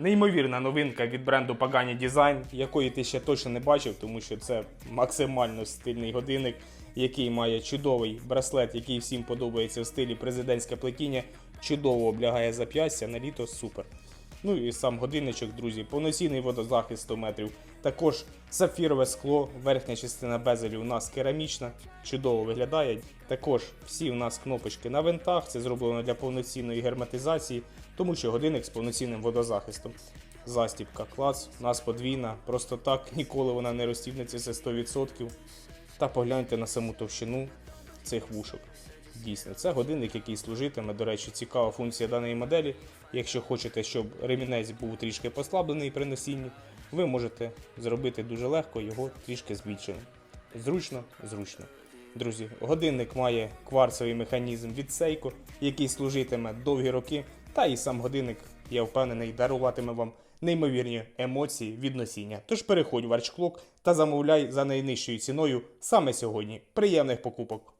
Неймовірна новинка від бренду Pagani Design, якої ти ще точно не бачив, тому що це максимально стильний годинник, який має чудовий браслет, який всім подобається в стилі президентське плетіння. Чудово облягає зап'ястя на літо супер. Ну і сам годинничок, друзі, повноцінний водозахист 100 метрів. Також сапфірове скло, верхня частина безелю у нас керамічна, чудово виглядає. Також всі у нас кнопочки на винтах, це зроблено для повноцінної герметизації, тому що годинник з повноцінним водозахистом. Застібка клац, у нас подвійна, просто так ніколи вона не розтібнеться, це 100%. Та погляньте на саму товщину цих вушок. Дійсно, це годинник, який служитиме. До речі, цікава функція даної моделі. Якщо хочете, щоб ремінець був трішки послаблений при носінні, ви можете зробити дуже легко його трішки збільшеним. Зручно, зручно. Друзі, годинник має кварцевий механізм від Seiko, який служитиме довгі роки, та і сам годинник, я впевнений, даруватиме вам неймовірні емоції від носіння. Тож переходь в Archclock та замовляй за найнижчою ціною саме сьогодні. Приємних покупок!